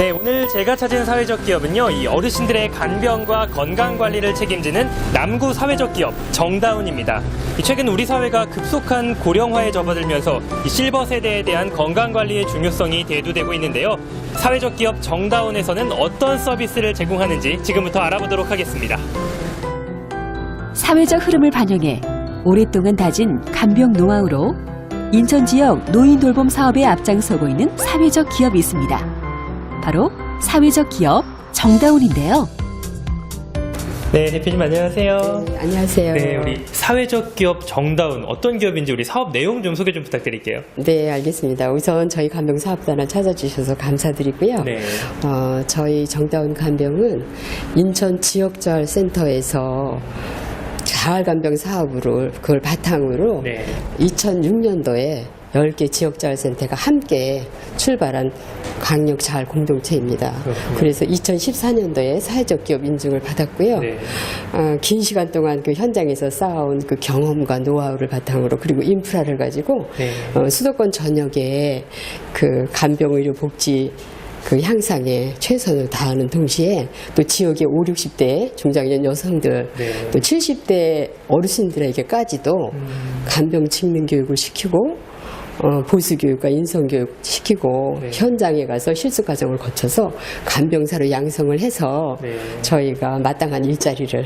네, 오늘 제가 찾은 사회적 기업은요, 이 어르신들의 간병과 건강 관리를 책임지는 남구 사회적 기업 정다운입니다. 이 최근 우리 사회가 급속한 고령화에 접어들면서 이 실버 세대에 대한 건강 관리의 중요성이 대두되고 있는데요. 사회적 기업 정다운에서는 어떤 서비스를 제공하는지 지금부터 알아보도록 하겠습니다. 사회적 흐름을 반영해 오랫동안 다진 간병 노하우로 인천 지역 노인 돌봄 사업에 앞장서고 있는 사회적 기업이 있습니다. 바로 사회적 기업 정다운인데요. 네, 대표님 안녕하세요. 안녕하세요. 네, 우리 사회적 기업 정다운 어떤 기업인지 우리 사업 내용 좀 소개 좀 부탁드릴게요. 네, 알겠습니다. 우선 저희 간병 사업단을 찾아주셔서 감사드리고요. 네. 어, 저희 정다운 간병은 인천 지역자활 센터에서 자활 간병 사업으로 그걸 바탕으로 네. 2006년도에 10개 지역자활센터가 함께 출발한 강력 자활 공동체입니다. 그렇군요. 그래서 2014년도에 사회적 기업 인증을 받았고요. 네. 어, 긴 시간 동안 그 현장에서 쌓아온 그 경험과 노하우를 바탕으로 그리고 인프라를 가지고 네. 어, 수도권 전역에 그 간병 의료 복지 그 향상에 최선을 다하는 동시에 또 지역의 5, 60대 중장년 여성들 네. 또 70대 어르신들에게까지도 간병 측면 교육을 시키고 어, 보수 교육과 인성 교육 시키고 네. 현장에 가서 실습 과정을 거쳐서 간병사로 양성을 해서 네. 저희가 마땅한 일자리를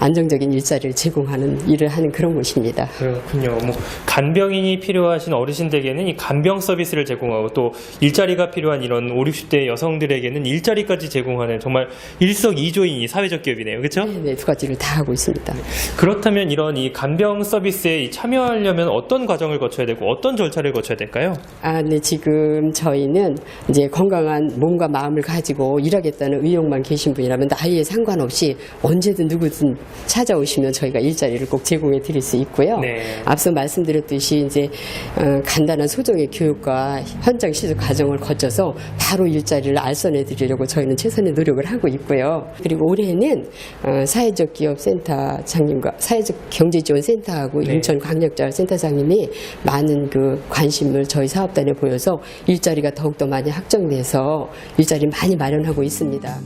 안정적인 일자리를 제공하는 일을 하는 그런 곳입니다. 그렇군요. 뭐 간병인이 필요하신 어르신들에게는 이 간병 서비스를 제공하고 또 일자리가 필요한 이런 5, 60대 여성들에게는 일자리까지 제공하는 정말 일석이조인 이 사회적 기업이네요. 그렇죠? 네, 두 가지를 다 하고 있습니다. 그렇다면 이런 이 간병 서비스에 이 참여하려면 어떤 과정을 거쳐야 되고 어떤 절차를 거쳐야 될까요? 아, 네, 지금 저희는 이제 건강한 몸과 마음을 가지고 일하겠다는 의욕만 계신 분이라면 나이에 상관없이 언제든 누구든 찾아오시면 저희가 일자리를 꼭 제공해 드릴 수 있고요. 네. 앞서 말씀드렸듯이 이제 어, 간단한 소정의 교육과 현장 시술 과정을 거쳐서 바로 일자리를 알선해 드리려고 저희는 최선의 노력을 하고 있고요. 그리고 올해는 어, 사회적 기업 센터장님과 사회적 경제지원센터하고 네. 인천 광역자활센터장님이 많은 그 관심을 저희 사업단에 보여서 일자리가 더욱더 많이 확정돼서 일자리 많이 마련하고 있습니다.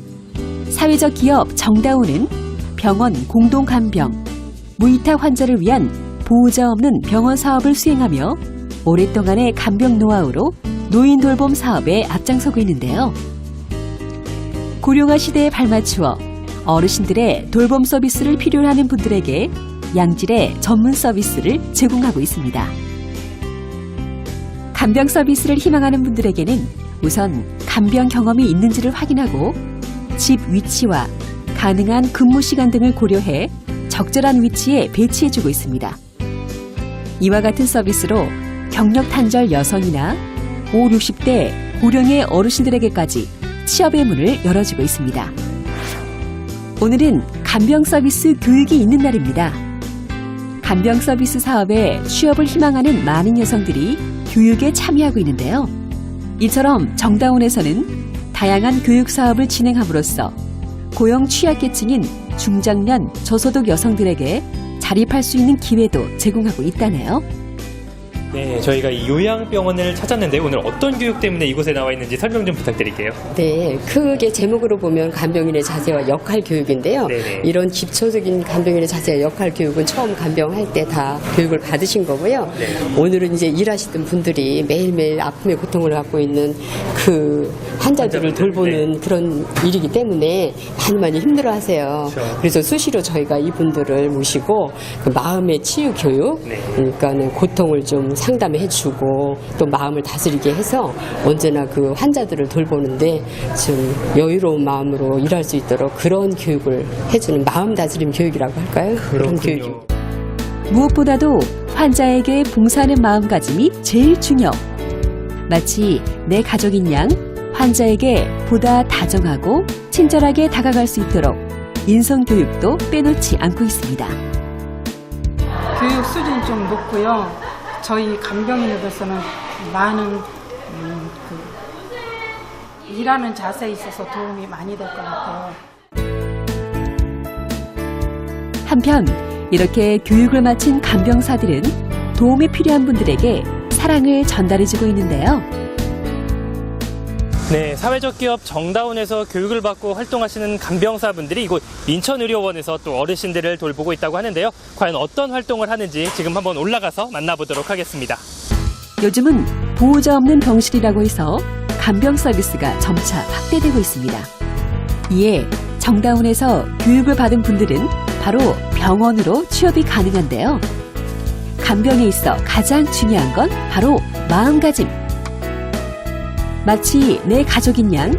사회적 기업 정다운은 병원 공동 간병, 무이탁 환자를 위한 보호자 없는 병원 사업을 수행하며 오랫동안의 간병 노하우로 노인 돌봄 사업에 앞장서고 있는데요. 고령화 시대에 발맞추어 어르신들의 돌봄 서비스를 필요로 하는 분들에게 양질의 전문 서비스를 제공하고 있습니다. 간병 서비스를 희망하는 분들에게는 우선 간병 경험이 있는지를 확인하고 집 위치와 가능한 근무 시간 등을 고려해 적절한 위치에 배치해주고 있습니다. 이와 같은 서비스로 경력 단절 여성이나 5, 60대 고령의 어르신들에게까지 취업의 문을 열어주고 있습니다. 오늘은 간병 서비스 교육이 있는 날입니다. 간병 서비스 사업에 취업을 희망하는 많은 여성들이 교육에 참여하고 있는데요. 이처럼 정다운에서는 다양한 교육 사업을 진행함으로써 고용 취약계층인 중장년 저소득 여성들에게 자립할 수 있는 기회도 제공하고 있다네요. 네, 저희가 이 요양병원을 찾았는데 오늘 어떤 교육 때문에 이곳에 나와 있는지 설명 좀 부탁드릴게요. 네, 크게 제목으로 보면 간병인의 자세와 역할 교육인데요. 네네. 이런 기초적인 간병인의 자세와 역할 교육은 처음 간병할 때 다 교육을 받으신 거고요. 네. 오늘은 이제 일하시던 분들이 매일매일 아픔의 고통을 갖고 있는 그 환자들을 환자분들, 돌보는 그런 일이기 때문에 많이 많이 힘들어 하세요. 그렇죠. 그래서 수시로 저희가 이분들을 모시고 그 마음의 치유 교육, 네. 그러니까는 고통을 좀 상담해 주고 또 마음을 다스리게 해서 언제나 그 환자들을 돌보는데 좀 여유로운 마음으로 일할 수 있도록 그런 교육을 해주는 마음 다스림 교육이라고 할까요? 그런 교육이 그렇군요. 무엇보다도 환자에게 봉사하는 마음가짐이 제일 중요. 마치 내 가족인 양 환자에게 보다 다정하고 친절하게 다가갈 수 있도록 인성 교육도 빼놓지 않고 있습니다. 교육 수준이 좀 높고요. 저희 간병인으로서는 많은 음, 그 일하는 자세에 있어서 도움이 많이 될 것 같아요. 한편 이렇게 교육을 마친 간병사들은 도움이 필요한 분들에게 사랑을 전달해주고 있는데요. 네, 사회적 기업 정다운에서 교육을 받고 활동하시는 간병사분들이 이곳 인천의료원에서 또 어르신들을 돌보고 있다고 하는데요. 과연 어떤 활동을 하는지 지금 한번 올라가서 만나보도록 하겠습니다. 요즘은 보호자 없는 병실이라고 해서 간병 서비스가 점차 확대되고 있습니다. 이에 정다운에서 교육을 받은 분들은 바로 병원으로 취업이 가능한데요. 간병에 있어 가장 중요한 건 바로 마음가짐. 마치 내 가족인 양,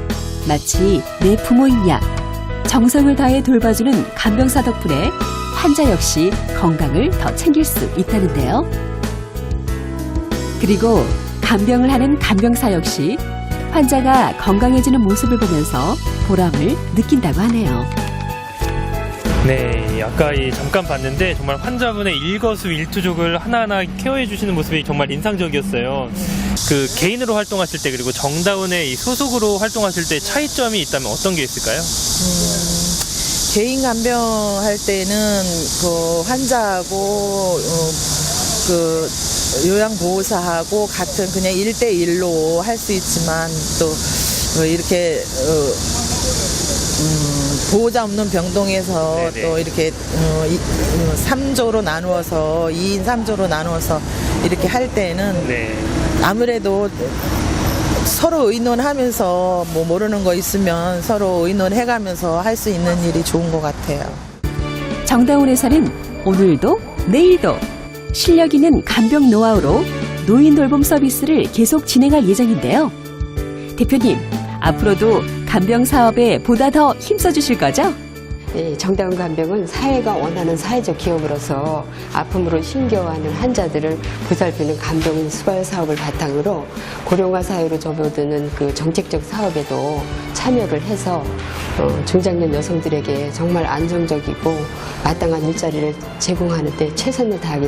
마치 내 부모인 양, 정성을 다해 돌봐주는 간병사 덕분에 환자 역시 건강을 더 챙길 수 있다는데요. 그리고 간병을 하는 간병사 역시 환자가 건강해지는 모습을 보면서 보람을 느낀다고 하네요. 네, 아까 이 잠깐 봤는데 정말 환자분의 일거수일투족을 하나하나 케어해 주시는 모습이 정말 인상적이었어요. 그 개인으로 활동하실 때 그리고 정다운의 이 소속으로 활동하실 때 차이점이 있다면 어떤 게 있을까요? 개인 간병할 때는 그 환자하고 어, 그 요양보호사하고 같은 그냥 일대일로 할 수 있지만 또 어, 이렇게 어, 음, 보호자 없는 병동에서 네네. 또 이렇게 어, 이, 어, 3조로 나누어서 2인 3조로 나누어서 이렇게 할 때는 네. 아무래도 서로 의논하면서 뭐 모르는 거 있으면 서로 의논해가면서 할 수 있는 일이 좋은 것 같아요. 정다운에서는 오늘도 내일도 실력 있는 간병 노하우로 노인 돌봄 서비스를 계속 진행할 예정인데요. 대표님, 앞으로도 간병 사업에 보다 더 힘써 주실 거죠? 예, 정다운 간병은 사회가 원하는 사회적 기업으로서 아픔으로 힘겨워하는 환자들을 보살피는 간병 수발 사업을 바탕으로 고령화 사회로 접어드는 그 정책적 사업에도 참여를 해서 어, 중장년 여성들에게 정말 안정적이고 마땅한 일자리를 제공하는 데 최선을 다하겠습니다.